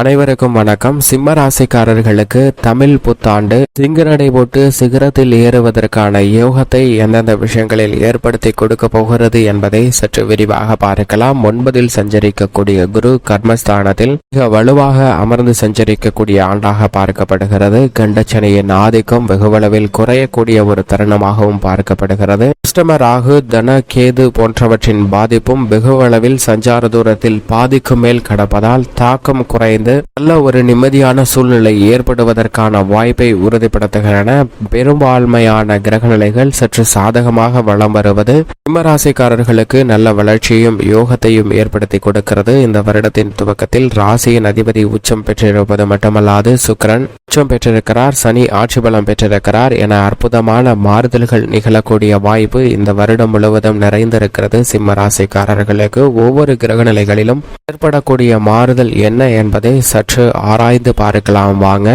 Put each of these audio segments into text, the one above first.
அனைவருக்கும் வணக்கம். சிம்ம ராசிக்காரர்களுக்கு தமிழ் புத்தாண்டு சிங்கநடை போட்டு சிகரத்தில் ஏறுவதற்கான யோகத்தை எந்தெந்த விஷயங்களில் ஏற்படுத்தி கொடுக்க போகிறது என்பதை சற்று விரிவாக பார்க்கலாம். ஒன்பதில் சஞ்சரிக்கக்கூடிய குரு கர்மஸ்தானத்தில் மிக வலுவாக அமர்ந்து சஞ்சரிக்கக்கூடிய ஆண்டாக பார்க்கப்படுகிறது. கண்டச்சனையின் ஆதிக்கம் வெகுவளவில் குறையக்கூடிய ஒரு தருணமாகவும் பார்க்கப்படுகிறது. அஷ்டம ராகு தன கேது போன்றவற்றின் பாதிப்பும் வெகுவளவில் சஞ்சார தூரத்தில் பாதிக்கு மேல் கடப்பதால் தாக்கம் குறைந்து நல்ல ஒரு நிம்மதியான சூழ்நிலை ஏற்படுவதற்கான வாய்ப்பை உறுதிப்படுத்துகின்றன. பெரும்பான்மையான கிரகநிலைகள் சற்று சாதகமாக வளம் வருவது சிம்மராசிக்காரர்களுக்கு நல்ல வளர்ச்சியும் யோகத்தையும் ஏற்படுத்தி கொடுக்கிறது. இந்த வருடத்தின் துவக்கத்தில் ராசியின் அதிபதி உச்சம் பெற்றிருப்பது மட்டுமல்லாது சுக்கிரன் உச்சம் பெற்றிருக்கிறார் சனி ஆட்சி பலம் பெற்றிருக்கிறார் என அற்புதமான மாறுதல்கள் நிகழக்கூடிய வாய்ப்பு இந்த வருடம் முழுவதும் நிறைந்திருக்கிறது. சிம்ம ராசிக்காரர்களுக்கு ஒவ்வொரு கிரகநிலைகளிலும் ஏற்படக்கூடிய மாறுதல் என்ன என்பதை சற்று ஆராய்ந்து பார்க்கலாம். வாங்க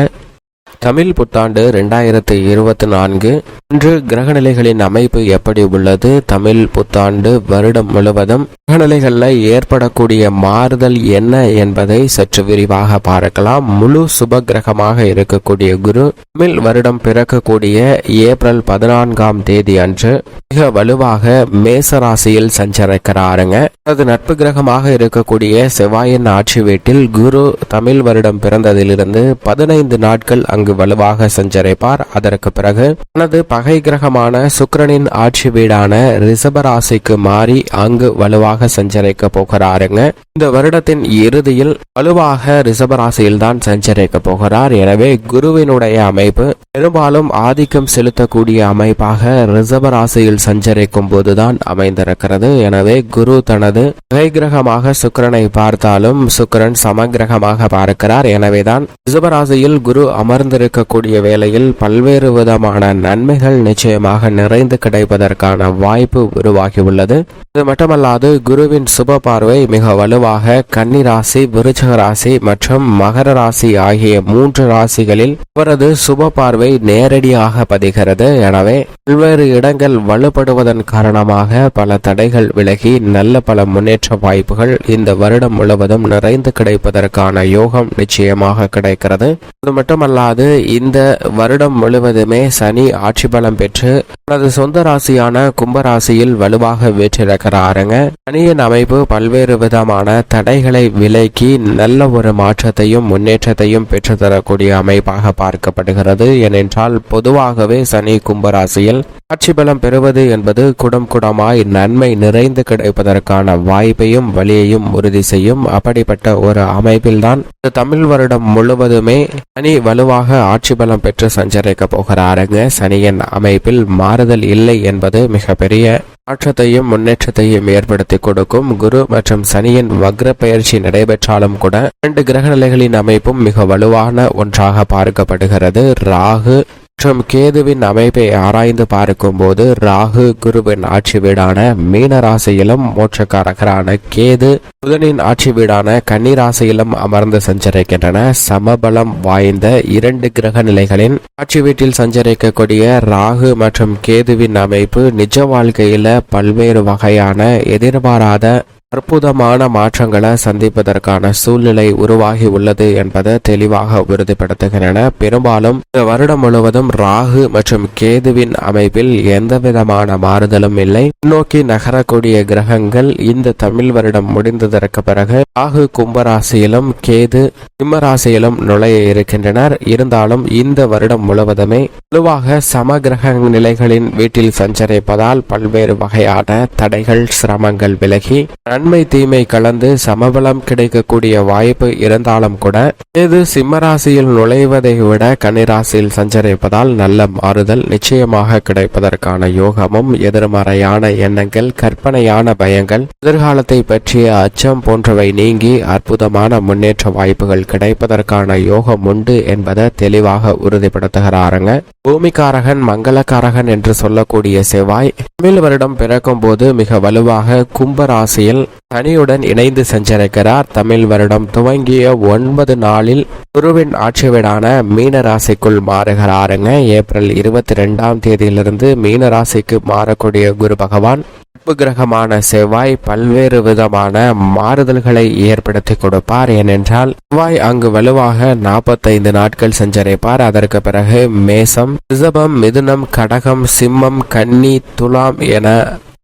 தமிழ் புத்தாண்டு ரெண்டாயிரத்தி இருபத்தி நான்கு. இன்று கிரகநிலைகளின் அமைப்பு எப்படி உள்ளது? தமிழ் புத்தாண்டு வருடம் முழுவதும் கிரகநிலைகளில் ஏற்படக்கூடிய மாறுதல் என்ன என்பதை சற்று விரிவாக பார்க்கலாம். முழு சுப கிரகமாக இருக்கக்கூடிய குரு தமிழ் வருடம் பிறக்கக்கூடிய ஏப்ரல் பதினான்காம் தேதி அன்று மிக வலுவாக மேச ராசியில் சஞ்சரிக்கிறாருங்க. அது நட்பு கிரகமாக இருக்கக்கூடிய செவ்வாயின் ஆட்சி வீட்டில் குரு தமிழ் வருடம் பிறந்ததிலிருந்து பதினைந்து நாட்கள் அங்கு அங்கு வலுவாக சஞ்சரிப்பார். அதற்கு பிறகு தனது பகை கிரகமான சுக்கரனின் ஆட்சி வீடான ரிஷபராசிக்கு மாறி அங்கு வலுவாக சஞ்சரிக்க போகிறாருங்க இந்த வருடத்தின் இறுதியில் வலுவாக ரிஷபராசியில் தான் சஞ்சரிக்க போகிறார். எனவே குருவினுடைய அமைப்பு பெரும்பாலும் ஆதிக்கம் செலுத்தக்கூடிய அமைப்பாக ரிஷபராசியில் சஞ்சரிக்கும் போதுதான் அமைந்திருக்கிறது. எனவே குரு தனது பகை கிரகமாக சுக்கரனை பார்த்தாலும் சுக்கரன் சமகிரகமாக பார்க்கிறார். எனவேதான் ரிஷபராசியில் குரு அமர்ந்திருக்கக்கூடிய வேளையில் பல்வேறு விதமான நன்மைகள் நிச்சயமாக நிறைந்து கிடைப்பதற்கான வாய்ப்பு உருவாகியுள்ளது. இது மட்டுமல்லாது குருவின் சுப பார்வை மிக வலுவாக கன்னி ராசி விருச்சக ராசி மற்றும் மகர ராசி ஆகிய மூன்று ராசிகளில் அவரது சுப பார்வை நேரடியாக பதிகிறது. எனவே பல்வேறு இடங்கள் வலுப்படுவதன் காரணமாக பல தடைகள் விலகி நல்ல பல முன்னேற்ற வாய்ப்புகள் இந்த வருடம் முழுவதும் நிறைந்து கிடைப்பதற்கான யோகம் நிச்சயமாக கிடைக்கிறது. அது மட்டுமல்லாது இந்த வருடம் முழுவதுமே சனி ஆட்சி பலம் பெற்று தனது சொந்த ராசியான கும்பராசியில் வலுவாக வீற்றிருக்கிறாருங்க. சனியின் அமைப்பு பல்வேறு விதமான தடைகளை விலக்கி நல்ல ஒரு மாற்றத்தையும் முன்னேற்றத்தையும் பெற்றுத்தரக்கூடிய அமைப்பாக பார்க்கப்படுகிறது. ஏனென்றால் பொதுவாகவே சனி கும்பராசியில் ஆட்சி பலம் பெறுவது என்பது குடம் குடமாய் நன்மை நிறைந்து கிடைப்பதற்கான வாய்ப்பையும் வழியையும் உறுதி செய்யும் அப்படிப்பட்ட ஒரு அமைப்பில்தான். தமிழ் வருடம் முழுவதுமே சனி வலுவாக ஆட்சி பலம் பெற்று சஞ்சரிக்க போகிறாருங்க சனியின் அமைப்பில் மாறுதல் இல்லை என்பது மிகப்பெரிய மாற்றத்தையும் முன்னேற்றத்தையும் ஏற்படுத்தி கொடுக்கும். குரு மற்றும் சனியின் வக்ர பயிற்சி நடைபெற்றாலும் கூட இரண்டு கிரக நிலைகளின் அமைப்பும் மிக வலுவான ஒன்றாக பார்க்கப்படுகிறது. ராகு மற்றும் கேதுவின் அமைப்பை ஆராய்ந்து பார்க்கும்போது ராகு குருவின் ஆட்சி வீடான மீன ராசியிலும் மோட்சக்காரகரான கேது புதனின் ஆட்சி வீடான கன்னிராசியிலும் அமர்ந்து சஞ்சரிக்கின்றன. சமபலம் வாய்ந்த இரண்டு கிரக நிலைகளின் ஆட்சி வீட்டில் சஞ்சரிக்கக்கூடிய ராகு மற்றும் கேதுவின் அமைப்பு நிஜ வாழ்க்கையில பல்வேறு வகையான எதிர்பாராத அற்புதமான மாற்றங்களை சந்திப்பதற்கான சூழ்நிலை உருவாகி உள்ளது என்பதை தெளிவாக உறுதிப்படுத்துகின்றன. பெரும்பாலும் இந்த வருடம் முழுவதும் ராகு மற்றும் கேதுவின் அமைப்பில் எந்த விதமான மாறுதலும் இல்லை. நோக்கி நகரக்கூடிய கிரகங்கள் இந்த தமிழ் வருடம் முடிந்ததற்கு பிறகு ராகு கும்பராசியிலும் கேது சிம்மராசியிலும் நுழைய இருக்கின்றனர். இருந்தாலும் இந்த வருடம் முழுவதுமே பொதுவாக சம கிரக நிலைகளின் வீட்டில் சஞ்சரிப்பதால் பல்வேறு வகையான தடைகள் சிரமங்கள் விலகி நன்மை தீமை கலந்து சமபலம் கிடைக்கக்கூடிய வாய்ப்பு இருந்தாலும் கூட இது சிம்மராசியில் நுழைவதை விட கன்னிராசியில் சஞ்சரிப்பதால் நல்ல மாறுதல் நிச்சயமாக கிடைப்பதற்கான யோகமும் எதிர்மறையான எண்ணங்கள் கற்பனையான பயங்கள் எதிர்காலத்தை பற்றிய அச்சம் போன்றவை நீங்கி அற்புதமான முன்னேற்ற வாய்ப்புகள் கிடைப்பதற்கான யோகம் உண்டு என்பதை தெளிவாக உறுதிப்படுத்துகிறாருங்க. பூமிக்காரகன் மங்களக்காரகன் என்று சொல்லக்கூடிய செவ்வாய் தமிழ் வருடம் பிறக்கும் போது மிக வலுவாக கும்பராசியில் சனியுடன் இணைந்து சஞ்சரிக்கிறார். தமிழ் வருடம் துவங்கிய ஒன்பது நாளில் குருவின் ஆட்சி வீடான மீன ராசிக்குள் மாறுகிறாருங்க. ஏப்ரல் இருபத்தி ரெண்டாம் தேதியிலிருந்து மீன ராசிக்கு மாறக்கூடிய குரு பகவான் நட்பு கிரகமான செவ்வாய் பல்வேறு விதமான மாறுதல்களை ஏற்படுத்தி கொடுப்பார். ஏனென்றால் செவ்வாய் அங்கு வலுவாக நாற்பத்தைந்து நாட்கள் சஞ்சரிப்பார். அதற்கு பிறகு மேசம் ரிஷபம் மிதுனம் கடகம் சிம்மம் கன்னி துலாம் என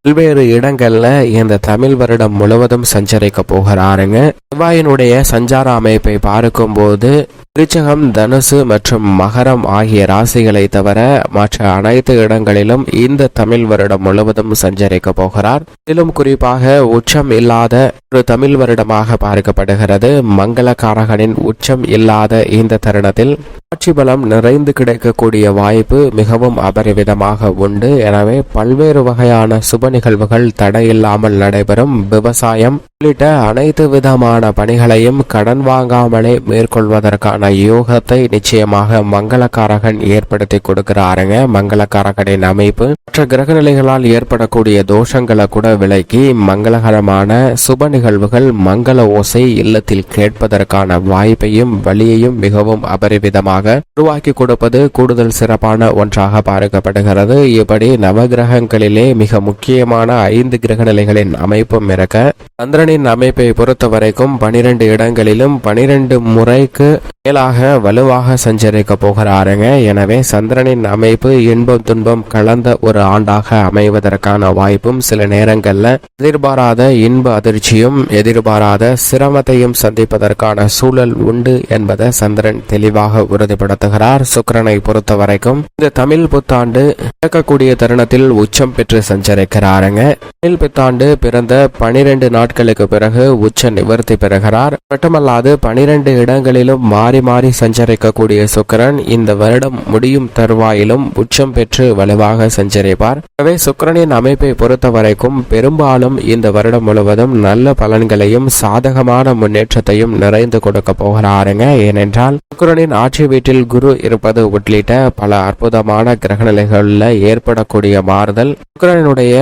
பல்வேறு இடங்கள்ல இந்த தமிழ் வருடம் முழுவதும் சஞ்சரிக்க போகிறாருங்க. செவ்வாயினுடைய சஞ்சார அமைப்பை பார்க்கும்போது விருச்சகம் தனுசு மற்றும் மகரம் ஆகிய ராசிகளை தவிர மற்ற அனைத்து இடங்களிலும் இந்த தமிழ் வருடம் முழுவதும் சஞ்சரிக்க போகிறார். இதிலும் குறிப்பாக உச்சம் இல்லாத ஒரு தமிழ் வருடமாக பார்க்கப்படுகிறது. மங்கள காரகனின் உச்சம் இல்லாத இந்த தருணத்தில் ஆட்சி பலம் நிறைந்து கிடைக்கக்கூடிய வாய்ப்பு மிகவும் அபரிவிதமாக உண்டு. எனவே பல்வேறு வகையான சுப நிகழ்வுகள் தடையில்லாமல் நடைபெறும். விவசாயம் உள்ளிட்ட அனைத்து விதமான பணிகளையும் கடன் வாங்காமலே மேற்கொள்வதற்கான யோகத்தை நிச்சயமாக மங்களக்காரகன் ஏற்படுத்தி கொடுக்கிறாருங்க. மங்களக்காரகனின் அமைப்பு மற்ற கிரகநிலைகளால் ஏற்படக்கூடிய தோஷங்களை கூட விலக்கி மங்களகரமான சுப நிகழ்வுகள் மங்கள ஓசை இல்லத்தில் கேட்பதற்கான வாய்ப்பையும் வழியையும் மிகவும் அபரிவிதமாக உருவாக்கி கொடுப்பது கூடுதல் சிறப்பான ஒன்றாக பார்க்கப்படுகிறது இப்படி நவகிரகங்களிலே மிக முக்கியமான ஐந்து கிரக நிலைகளின் அமைப்பும் இருக்க சந்திரனின் அமைப்பை பொறுத்த வரைக்கும் பனிரெண்டு இடங்களிலும் பனிரெண்டு முறைக்கு மேலாக வலுவாக சஞ்சரிக்க போகிறாருங்க. எனவே சந்திரனின் அமைப்பு இன்பம் துன்பம் கலந்த ஒரு ஆண்டாக அமைவதற்கான வாய்ப்பும் சில நேரங்களில் எதிர்பாராத இன்ப அதிர்ச்சியும் எதிர்பாராத சிரமத்தையும் சந்திப்பதற்கான சூழல் உண்டு என்பதை சந்திரன் தெளிவாக உறுதிப்படுத்துகிறார். சுக்கிரனை பொறுத்த வரைக்கும் இந்த தமிழ் புத்தாண்டு இறக்கக்கூடிய தருணத்தில் உச்சம் பெற்று சஞ்சரிக்கிறாருங்க. தமிழ் புத்தாண்டு பிறந்த பனிரெண்டு நாட்களுக்கு பிறகு உச்ச நிவர்த்தி பெறுகிறார். மட்டுமல்லாது பனிரெண்டு இடங்களிலும் மாறி மாறி சஞ்சரிக்கக்கூடிய சுக்கிரன் இந்த வருடம் முடியும் தருவாயிலும் உச்சம் பெற்று வலுவாக சஞ்சரிப்பார். எனவே சுக்கரனின் அமைப்பை பொறுத்த வரைக்கும் பெரும்பாலும் இந்த வருடம் முழுவதும் நல்ல பலன்களையும் சாதகமான முன்னேற்றத்தையும் நிறைந்து கொடுக்க போகிறாருங்க. ஏனென்றால் சுக்கரனின் ஆட்சி வீட்டில் குரு இருப்பது உள்ளிட்ட பல அற்புதமான கிரகநிலைகளில் ஏற்படக்கூடிய மாறுதல். சுக்கரனுடைய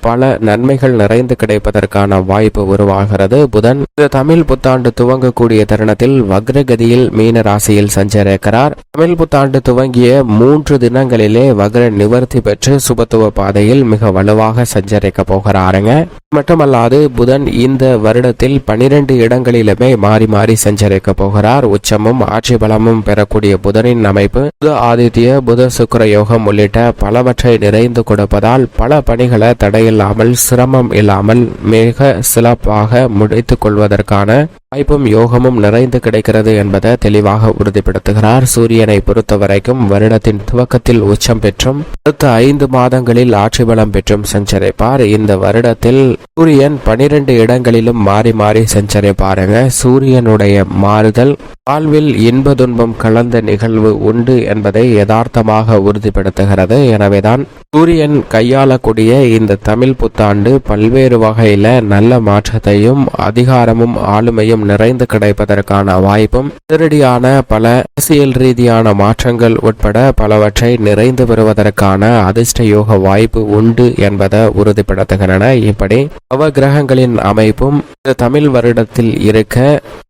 பல நன்மைகள் நிறைந்து கிடைப்பதற்கான வாய்ப்பு உருவாகிறது. புதன் தமிழ் புத்தாண்டு துவங்கக்கூடிய தருணத்தில் வக்ரகதியில் மீன ராசியில் சஞ்சரிக்கிறார். தமிழ் புத்தாண்டு துவங்கிய மூன்று தினங்களிலே வக்ர நிவர்த்தி பெற்று சுபத்துவ பாதையில் மிக வலுவாக சஞ்சரிக்க போகிறாருங்க. மட்டுமல்லாது புதன் இந்த வருடத்தில் பனிரெண்டு இடங்களிலுமே மாறி மாறி சஞ்சரிக்க போகிறார். உச்சமும் ஆட்சி பலமும் பெறக்கூடிய புதனின் அமைப்பு புத ஆதித்ய புத சுக்கர யோகம் உள்ளிட்ட பலவற்றை நிறைந்து கொடுப்பதால் பல பணிகளை இல்லாமல் சிரமம் இல்லாமல் மிக சிறப்பாக முடித்துக் கொள்வதற்கான வாய்ப்பும் யோகமும் நிறைந்து கிடைக்கிறது என்பதை தெளிவாக உறுதிப்படுத்துகிறார். சூரியனை பொறுத்த வரைக்கும் வருடத்தின் துவக்கத்தில் உச்சம் பெற்றும் அடுத்த ஐந்து மாதங்களில் ஆட்சி பலம் பெற்றும் சஞ்சரிப்பார் இந்த வருடத்தில் சூரியன் பனிரெண்டு இடங்களிலும் மாறி மாறி சஞ்சரிப்பாருங்க சூரியனுடைய மாறுதல் வாழ்வில் இன்ப துன்பம் கலந்த நிகழ்வு உண்டு என்பதை யதார்த்தமாக உறுதிப்படுத்துகிறது. எனவேதான் சூரியன் கையாளக்கூடிய இந்த தமிழ் புத்தாண்டு பல்வேறு வகையில நல்ல மாற்றத்தையும் அதிகாரமும் ஆளுமையும் நிறைந்து கிடைப்பதற்கான வாய்ப்பும் திருடியான பல அரசியல் ரீதியான மாற்றங்கள் உட்பட பலவற்றை நிறைந்து பெறுவதற்கான அதிர்ஷ்ட யோக வாய்ப்பு உண்டு என்பதை உறுதிப்படுத்துகின்றன. இப்படி நவகிரகங்களின் அமைப்பும் இந்த தமிழ் வருடத்தில் இருக்க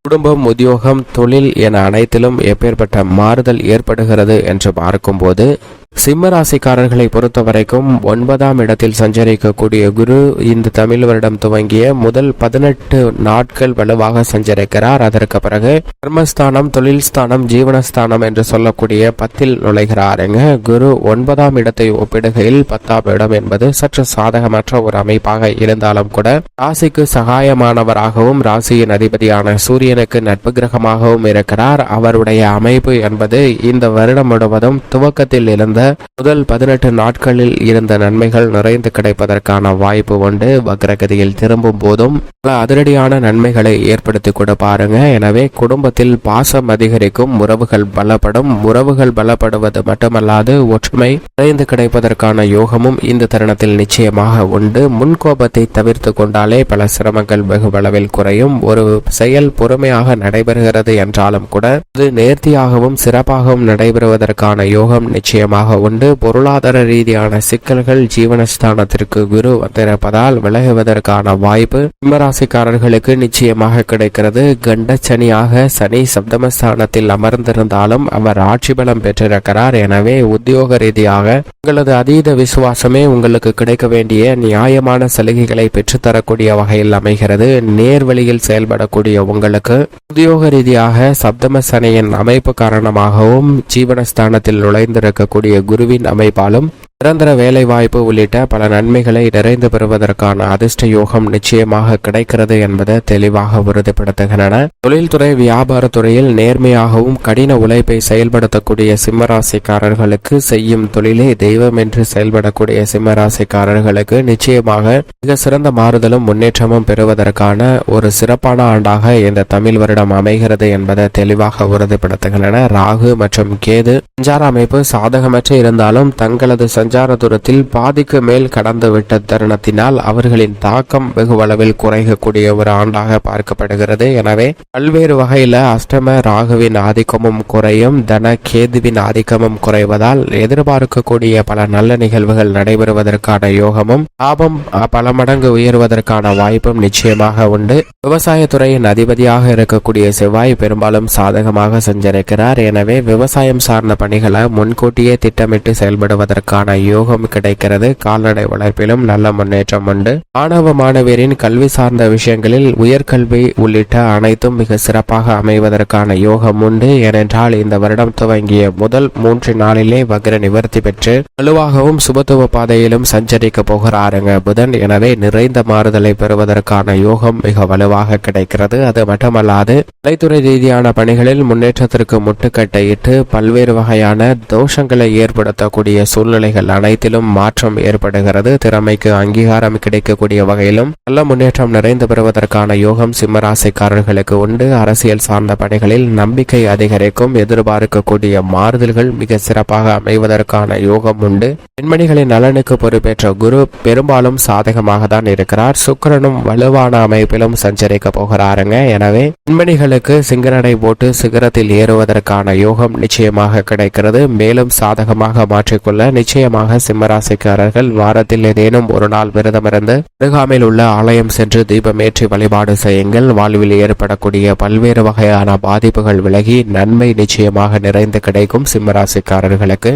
குடும்பம் உத்தியோகம் தொழில் என அனைத்திலும் எப்பேற்பட்ட மாறுதல் ஏற்படுகிறது என்று பார்க்கும்போது சிம்ம ராசிக்காரர்களை பொறுத்த வரைக்கும் ஒன்பதாம் இடத்தில் சஞ்சரிக்கக்கூடிய குரு இந்த தமிழ் வருடம் துவங்கிய முதல் பதினெட்டு நாட்கள் வலுவாக சஞ்சரிக்கிறார். அதற்கு பிறகு கர்மஸ்தானம் தொழில் ஸ்தானம் ஜீவனஸ்தானம் என்று சொல்லக்கூடிய பத்தில் நுழைகிறாருங்க குரு ஒன்பதாம் இடத்தை ஒப்பிடுகையில் பத்தாம் இடம் என்பது சற்று சாதகமற்ற ஒரு அமைப்பாக இருந்தாலும் கூட ராசிக்கு சகாயமானவராகவும் ராசியின் அதிபதியான சூரியனுக்கு நட்பு கிரகமாகவும் இருக்கிறார். அவருடைய அமைப்பு என்பது இந்த வருடம் முழுவதும் துவக்கத்தில் இருந்த முதல் பதினெட்டு நாட்களில் இருந்த நன்மைகள் நிறைந்து கிடைப்பதற்கான வாய்ப்பு உண்டு. வக்ரகதியில் திரும்பும் போதும் பல அதிரடியான நன்மைகளை ஏற்படுத்தி கொடுப்பாருங்க எனவே குடும்பத்தில் பாசம் அதிகரிக்கும் உறவுகள் பலப்படும். உறவுகள் பலப்படுவது மட்டுமல்லாது ஒற்றுமை நிறைந்து கிடைப்பதற்கான யோகமும் இந்த தருணத்தில் நிச்சயமாக உண்டு. முன்கோபத்தை தவிர்த்து கொண்டாலே பல சிரமங்கள் வெகுவளவில் குறையும். ஒரு செயல் பொறுமையாக நடைபெறுகிறது என்றாலும் கூட அது நேர்த்தியாகவும் சிறப்பாகவும் நடைபெறுவதற்கான யோகம் நிச்சயமாக நிச்சயமாக உண்டு. பொருளாதார ரீதியான சிக்கல்கள் ஜீவனஸ்தானத்திற்கு குரு வந்திருப்பதால் விலகுவதற்கான வாய்ப்பு சிம்மராசிக்காரர்களுக்கு நிச்சயமாக கிடைக்கிறது. கண்டச்சனியாக சனி சப்தமஸ்தானத்தில் அமர்ந்திருந்தாலும் அவர் ஆட்சி பலம் பெற்றிருக்கிறார். எனவே உத்தியோக ரீதியாக உங்களது அதீத விசுவாசமே உங்களுக்கு கிடைக்க வேண்டிய நியாயமான சலுகைகளை பெற்றுத்தரக்கூடிய வகையில் அமைகிறது. நேர்வழியில் செயல்படக்கூடிய உங்களுக்கு உத்தியோக ரீதியாக சப்தம சனியின் அமைப்பு காரணமாகவும் ஜீவனஸ்தானத்தில் நுழைந்திருக்கக்கூடிய குருவின் அமைப்பாலும் நிரந்தர வேலைவாய்ப்பு உள்ளிட்ட பல நன்மைகளை நிறைந்து பெறுவதற்கான அதிர்ஷ்ட யோகம் நிச்சயமாக கிடைக்கிறது என்பதை தெளிவாக உறுதிப்படுத்துகின்றன. தொழில்துறை வியாபாரத்துறையில் நேர்மையாகவும் கடின உழைப்பை செயல்படுத்தக்கூடிய சிம்மராசிக்காரர்களுக்கு செய்யும் தொழிலே தெய்வம் என்று செயல்படக்கூடிய சிம்மராசிக்காரர்களுக்கு நிச்சயமாக மிக சிறந்த மாறுதலும் முன்னேற்றமும் பெறுவதற்கான ஒரு சிறப்பான ஆண்டாக இந்த தமிழ் வருடம் அமைகிறது என்பதை தெளிவாக உறுதிப்படுத்துகின்றன. ராகு மற்றும் கேது சஞ்சார அமைப்பு சாதகமற்ற இருந்தாலும் தங்களது சஞ்சார தூரத்தில் பாதிக்கு மேல் கடந்துவிட்ட தருணத்தினால் அவர்களின் தாக்கம் வெகுவளவில் குறையக்கூடிய ஒரு ஆண்டாக பார்க்கப்படுகிறது. எனவே பல்வேறு வகையில அஷ்டம ராகுவின் ஆதிக்கமும் குறையும் தன கேதுவின் ஆதிக்கமும் குறைவதால் எதிர்பார்க்கக்கூடிய பல நல்ல நிகழ்வுகள் நடைபெறுவதற்கான யோகமும் லாபம் பல மடங்கு உயர்வதற்கான வாய்ப்பும் நிச்சயமாக உண்டு. விவசாயத்துறையின் அதிபதியாக இருக்கக்கூடிய செவ்வாய் பெரும்பாலும் சாதகமாக சஞ்சரிக்கிறார். எனவே விவசாயம் சார்ந்த பணிகளை முன்கூட்டியே திட்டமிட்டு செயல்படுவதற்கான யோகம் கிடைக்கிறது. கால்நடை வளர்ப்பிலும் நல்ல முன்னேற்றம் உண்டு. மாணவ மாணவியரின் கல்வி சார்ந்த விஷயங்களில் உயர்கல்வி உள்ளிட்ட அனைத்தும் மிக சிறப்பாக அமைவதற்கான யோகம் உண்டு. ஏனென்றால் இந்த வருடம் துவங்கிய முதல் மூன்று நாளிலே வக்ர நிவர்த்தி பெற்று வலுவாகவும் சுபத்துவ பாதையிலும் சஞ்சரிக்க போகிறாருங்க புதன். எனவே நிறைந்த மாறுதலை பெறுவதற்கான யோகம் மிக வலுவாக கிடைக்கிறது. அது மட்டுமல்லாது கலைத்துறை ரீதியான பணிகளில் முன்னேற்றத்திற்கு முட்டுக்கட்டையிட்டு பல்வேறு வகையான தோஷங்களை ஏற்படுத்தக்கூடிய சூழ்நிலைகள் அனைத்திலும் மாற்றம் ஏற்படுகிறது. திறமைக்கு அங்கீகாரம் கிடைக்கக்கூடிய வகையிலும் நல்ல முன்னேற்றம் நிறைந்து பெறுவதற்கான யோகம் சிம்மராசிக்காரர்களுக்கு உண்டு. அரசியல் சார்ந்த பணிகளில் நம்பிக்கை அதிகரிக்கும். எதிர்பார்க்கக்கூடிய மாறுதல்கள் மிக சிறப்பாக அமைவதற்கான யோகம் உண்டு. பெண்மணிகளின் நலனுக்கு பொறுப்பேற்ற குரு பெரும்பாலும் சாதகமாக தான் இருக்கிறார். சுக்கிரனும் வலுவான அமைப்பிலும் சஞ்சரிக்க போகிறாருங்க. எனவே பெண்மணிகளுக்கு சிங்கநடை போட்டு சிகரத்தில் ஏறுவதற்கான யோகம் நிச்சயமாக கிடைக்கிறது. மேலும் சாதகமாக மாற்றிக்கொள்ள நிச்சயமாக சிம்மராசிக்காரர்கள் வாரத்தில் ஏதேனும் ஒரு நாள் விரதமிருந்து அருகாமையில் உள்ள ஆலயம் சென்று தீபமேற்றி வழிபாடு செய்யுங்கள். வாழ்வில் ஏற்படக்கூடிய பல்வேறு வகையான பாதிப்புகள் விலகி நன்மை நிச்சயமாக நிறைந்து கிடைக்கும் சிம்மராசிக்காரர்களுக்கு.